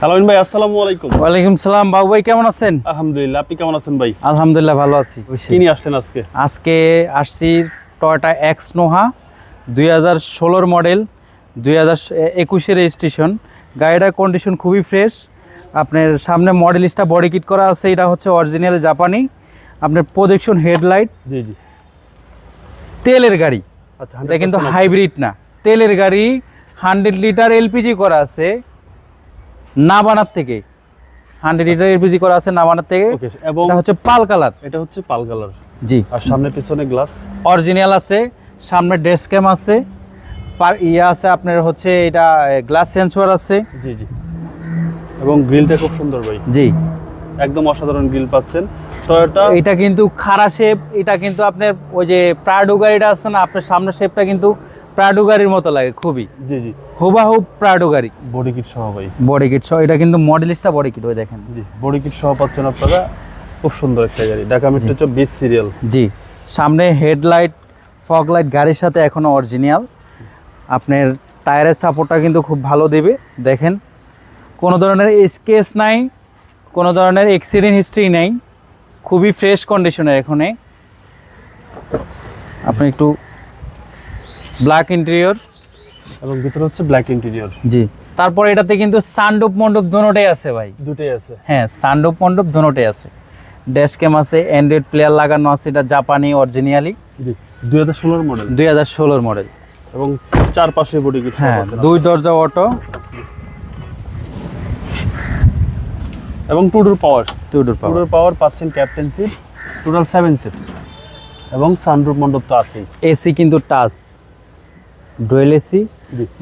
সালামিন ভাই আসসালামু আলাইকুম। ওয়ালাইকুম সালাম। বাবু ভাই কেমন আছেন? আলহামদুলিল্লাহ আপনি কেমন আছেন ভাই? আলহামদুলিল্লাহ ভালো আছি। কি নিয়ে আসলেন আজকে? আজকে আসছি টয়টা এক্স নোহা দুই হাজার ষোলোর মডেল দুই হাজার একুশের রেজিস্ট্রেশন গাড়িটার কন্ডিশন খুবই ফ্রেশ আপনার সামনে মডেলিস্টটা বডি কিট করা আছে। এটা হচ্ছে অরিজিনাল জাপানি। আপনার প্রজেকশন হেডলাইট জি জি। তেলের গাড়ি। আচ্ছা এটা কিন্তু হাইব্রিড না। তেলের গাড়ি হান্ড্রেড লিটার এলপিজি করা আছে। নাবানার থেকে। হান্ড্রেড লিটার এলপিজি করা আছে নাবানার থেকে। এবং এটা হচ্ছে পাল কালার। এটা হচ্ছে পাল কালার। জি। আর সামনে পিছনে গ্লাস অরিজিনাল আছে সামনে ডেস্ক ক্যাম আছে পার ইয়ে আছে আপনার হচ্ছে এটা গ্লাস সেন্সর আছে। জি জি। এবং গ্রিলটা খুব সুন্দর ভাই। জি। একদম অসাধারণ গ্রিল পাচ্ছেন। টয়োটা এটা কিন্তু খাড়া শেপ এটা কিন্তু আপনার ওই যে প্রাডো গাড়িটা আছে না আপনার সামনের শেপটা কিন্তু প্রাডো গাড়ির মতো লাগে খুবই। জি জি। হুবাহু প্রাডো গাড়ি। বডি কিট সহ ভাই। বডি কিট সহ এটা কিন্তু মডেলিস্টটা বডি কিট ওই দেখেন। জি বডি কিট সহ পাচ্ছেন আপনারা খুব সুন্দর একটা গাড়ি। ঢাকা মেট্রো হচ্ছে বিশ সিরিয়াল জি সামনে হেডলাইট ফগ লাইট গাড়ির সাথে এখনও অরিজিনাল আপনার টায়ারের সাপোর্টটা কিন্তু খুব ভালো দেবে দেখেন। কোনো ধরনের স্কেচ নাই কোনো ধরনের অ্যাক্সিডেন্ট হিস্ট্রি নেই খুবই ফ্রেশ কন্ডিশনের এখানে। আপনি একটু ব্ল্যাক ইন্টেরিয়র এবং ভিতরে হচ্ছে ব্ল্যাক ইন্টেরিয়র জি। তারপর এটাতে কিন্তু সানডুপ মণ্ডপ দোনোটাই আছে ভাই। দুটোই আছে। হ্যাঁ সানডুপ মণ্ডপ দোনোটাই আছে। ড্যাশ ক্যাম আছে অ্যান্ড্রয়েড প্লেয়ার লাগানো আছে এটা জাপানি অরিজিনালি জি দুই হাজার ষোলোর মডেল দুই হাজার ষোলোর মডেল এবং চারপাশে বডি হ্যাঁ দুই দরজা অটো এবং two door power two door power Tudor power পাচ্ছেন captain seat total seven seat এবং সানরুফ মণ্ডপ তো আছেই। এসি কিন্তু টাচ ডুয়েল এসি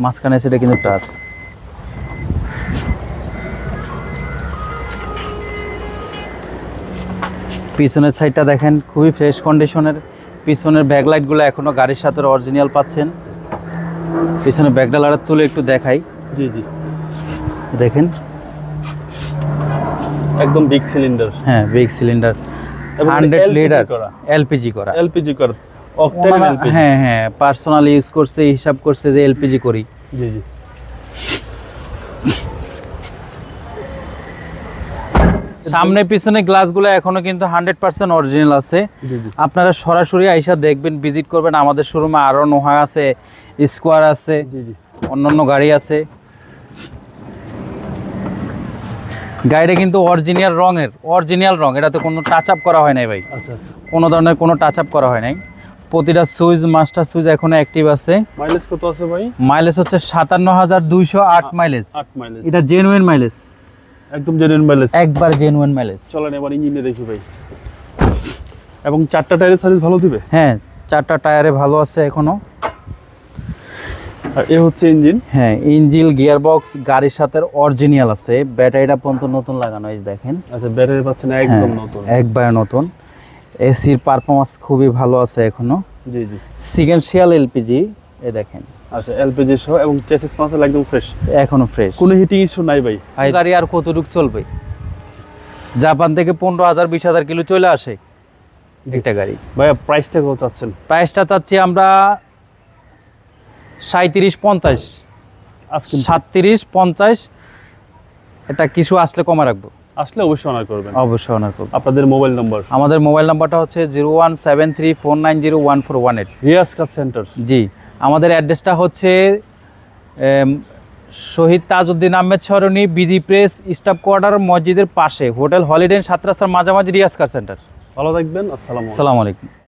মাঝখানে সেটা কিন্তু টাচ। পিছনের সাইডটা দেখেন খুবই ফ্রেশ কন্ডিশনের পিছনের ব্যাকলাইটগুলো এখনও গাড়ির সাথে অরিজিনাল পাচ্ছেন। পিছনে ব্যাকডালার তুলে একটু দেখাই। জি জি। দেখেন। একদম বিগ সিলিন্ডার হ্যাঁ big cylinder hundred litre. LPG করা। এলপিজি কর। হ্যাঁ হ্যাঁ পার্সোনালি ইউজ করছে হিসাব করছে যে এলপিজি করি। জি জি। সামনে পিছনে গ্লাসগুলো এখনও কিন্তু হান্ড্রেড পার্সেন্ট অরিজিনাল আছে। আপনারা সরাসরি আইসা দেখবেন ভিজিট করবেন। আমাদের শোরুমে আরও নোহা আছে স্কোয়ার আছে অন্যান্য গাড়ি আছে। গাড়িটা কিন্তু অরিজিনাল রঙের অরিজিনাল রং এটাতে কোনো টাচ আপ করা হয় নাই ভাই। আচ্ছা আচ্ছা। কোনো ধরনের কোনো টাচ আপ করা হয় নাই। প্রতিটা সুইচ মাস্টার সুইচ এখনও অ্যাক্টিভ আছে। মাইলেজ কত আছে ভাই? মাইলেজ হচ্ছে সাতান্ন হাজার দুইশো আট মাইলেজ আট মাইলেজ এটা জেনুইন মাইলেজ একদম জেনুইন মাইলেজ একবার জেনুইন মাইলেজ চলেন এবার ইঞ্জিনে দেখি ভাই। এবং চারটা টায়ারের সার্ভিস ভালো দিবে? হ্যাঁ চারটা টায়ারে ভালো আছে এখনও। আর এ হচ্ছে ইঞ্জিন হ্যাঁ ইঞ্জিন গিয়ার বক্স গাড়ির সাথে অরিজিনাল আছে। ব্যাটারিটা পর্যন্ত নতুন লাগানো এই দেখেন। আচ্ছা ব্যাটারি পাচ্ছেন একদম হ্যাঁ, নতুন। একবার নতুন। এসির পারফরমেন্স খুবই ভালো আছে এখনও। জি জি। সিকেন্সিয়াল এলপিজি এ দেখেন। আচ্ছা এলপিজি সহ এবং চেসিস মাসেল একদম ফ্রেশ এখনও ফ্রেশ কোনো হিটিং ইস্যু নাই ভাই। গাড়ি আর কতটুক চলবে? জাপান থেকে পনেরো হাজার বিশ হাজার কিলো চলে আসে একটা গাড়ি। ভাইয়া প্রাইসটা কত চাচ্ছেন? প্রাইসটা চাচ্ছি আমরা সাঁত্রিশ পঞ্চাশ। আজকে সাতত্রিশ পঞ্চাশ এটা কিছু আসলে কমা রাখব। আসলে অবশ্যই অনার করবেন। অবশ্যই অনার করুন আপনাদের মোবাইল নম্বর আমাদের মোবাইল নাম্বারটা হচ্ছে zero one seven three four nine zero one four one eight Riaz car centre জি আমাদের অ্যাড্রেসটা হচ্ছে Shahid Tajuddin Ahmed Sarani BG press staff quarter মসজিদের পাশে হোটেল হলিডে সাত রাস্তার মাঝামাঝি রিয়াজ কার সেন্টার ভালো থাকবেন আসসালাম আসসালামু আলাইকুম।